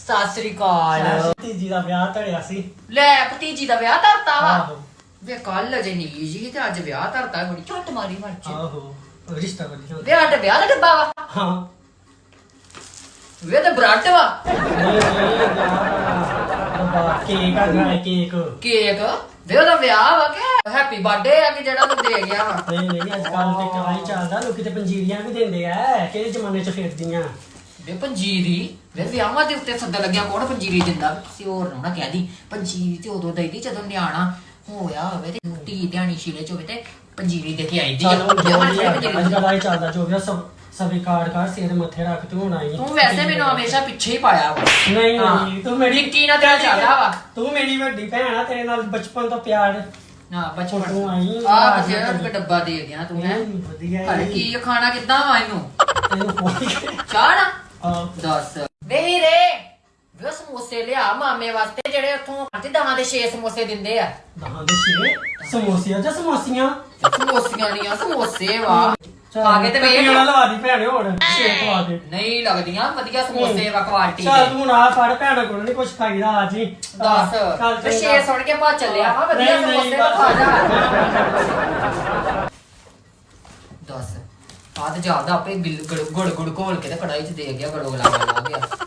ਸਤਿ ਸ੍ਰੀ ਅਕਾਲ। ਤੀਜੀ ਦਾ ਵਿਆਹ ਧੜਿਆ ਸੀ। ਲੈ ਭਤੀਜੀ ਦਾ ਵਿਆਹ ਧਰਤਾ ਵਾ? ਆਹੋ। ਵੇ ਕੱਲ ਅਜੇ ਨੀਲੀ ਜੀ ਤੇ ਅੱਜ ਵਿਆਹ ਧਰਤਾ ਬੜੀ ਝੱਟ ਮਾਰੀ ਮਰ ਚ ਆਹੋ ਰਿਸ਼ਤਾ ਵਧੀਆ ਵੇ ਸਾਡੇ ਵਿਆਹ ਦਾ ਡੱਬਾ ਵਾ? ਹਾਂ। ਵੇ ਤੇ ਬ੍ਰੈਡ ਵਾ? ਨਹੀਂ ਨਹੀਂ ਬਾਬਾ ਕੇਕ ਆ ਗਿਆ ਕੇਕ। ਕੇਕ? ਵੇ ਉਹਦਾ ਵਿਆਹ ਵਾ ਕਿ? ਹੈਪੀ ਬਰਥਡੇ ਆ ਕਿ ਜਿਹੜਾ ਤੂੰ ਦੇ ਗਿਆ ਵਾ? ਨਹੀਂ ਨਹੀਂ ਅੱਜ ਕੱਲ ਤੇ ਕਵਾਈ ਚੱਲਦਾ ਲੋਕੀ ਤੇ ਪੰਜੀਰੀਆਂ ਵੀ ਦਿੰਦੇ ਆ। ਕਿਹੜੇ ਜ਼ਮਾਨੇ 'ਚ ਫਿਰਦੀਆਂ? ਵੇ ਪੰਜੀਰੀ ਵੇ ਵਿਆਹਾਂ ਦੇ ਉੱਤੇ ਸੱਦਾ ਲੱਗਿਆ ਕੌਣ ਪੰਜੀਰੀ ਦਿੰਦਾ? ਕਿਸੇ ਹੋਰ ਨੂੰ ਨਾ ਕਹਿ ਦੀ ਪੰਜੀਰੀ ਤੇ ਉਦੋਂ ਦਈਦੀ ਜਦੋਂ ਨਿਆਣਾ ਹੋਇਆ ਹੋਵੇ ਤੇ ਟੀ ਧਿਆਣੀ ਸ਼ੀਲੇ ਚ ਹੋਵੇ ਤੇ ਪੰਜੀਰੀ ਦੇ ਕੇ ਆਈ ਦੀ ਚੱਲ ਜੋ ਵੀ ਅੱਜ ਦਿੰਦੇ। ਕੱਲ ਆਈ ਚੱਲਦਾ ਜੋ ਵੀ ਆ, ਸਭ ਸਭੇ ਕਾਰਡ ਕਾਰ ਸਿਰ ਮੱਥੇ ਰੱਖ ਤੂੰ ਹੁਣ ਆਈ। ਤੂੰ ਵੈਸੇ ਮੈਨੂੰ ਹਮੇਸ਼ਾ ਪਿੱਛੇ ਹੀ ਪਾਇਆ ਵਾ। ਨਹੀਂ ਹਾਂ। ਨਹੀਂ ਤੂੰ ਮੇਰੀ ਨਿੱਕੀ ਨਾਲ ਤੇਰਾ ਚੱਲਦਾ ਵਾ। ਤੂੰ ਮੇਰੀ ਵੱਡੀ ਭੈਣ ਆ ਤੇਰੇ ਨਾਲ ਬਚਪਨ ਤੋਂ ਪਿਆਰ। ਨਾ ਬਚਪਨ ਤੂੰ ਆਈ। ਆ ਆ ਇੱਕ ਡੱਬਾ ਦੇ ਗਿਆ ਤੂੰ ਹੈ। ਨਹੀਂ, ਵਧੀਆ ਈ। ਕੀ ਖਾਣਾ ਕਿੱਦਾਂ ਵਾ ਇਹਨੂੰ? ਤੈਨੂੰ ਕੋਈ ਚਾਹ ਨਾ। ਆ ਦੱਸ। ਵੇ ਹੀਰੇ ਵੇ ਸਮੋਸੇ ਲਿਆ ਮਾਮੇ ਵਾਸਤੇ ਜਿਹੜੇ ਉੱਥੋਂ ਤੇ ਦਹਾਂ ਦੇ 6 ਸਮੋਸੇ ਦਿੰਦੇ ਆ। ਦਹਾਂ ਦੇ ਛੇ ਸਮੋਸੀਆਂ ਜਾਂ ਸਮੋਸੀਆਂ? ਸਮੋਸੀਆਂ ਨਹੀਂ ਆ ਸਮੋਸੇ ਵਾ। ਆ ਕੇ ਤੇ ਵੇਖ। ਵਾਲਾ ਲਵਾ ਦੀ ਭੈਣੇ ਹੋਰ। ਛੇਕ ਪਾ ਦੇ। ਨਹੀਂ ਲੱਗਦੀਆਂ ਵਧੀਆ ਸਮੋਸੇ ਵਾ ਕੁਆਲਿਟੀ ਚੱਲ ਤੂੰ ਨਾ ਫੜ ਭੈਣ ਕੋਲ ਨਹੀਂ ਕੁਝ ਖਾਈਦਾ ਅੱਜ ਹੀ ਦੱਸ। 6 ਸੁਣ ਕੇ ਭਾ ਚੱਲਿਆ ਵਾ ਵਧੀਆ ਸਮੋਸੇ ਖਾ ਜਾ ਦੱਸ ਆਹ ਤੇ ਜਾਂਦਾ ਆਪੇ ਗਿਲ- ਗੁੜ ਗੁੜ ਗੁੜ ਘੋਲ ਕੇ ਤੇ ਕੜਾਈ ਚ ਦੇ ਗਿਆ ਗੜੋਗਲਾ ਲਾ ਗਿਆ।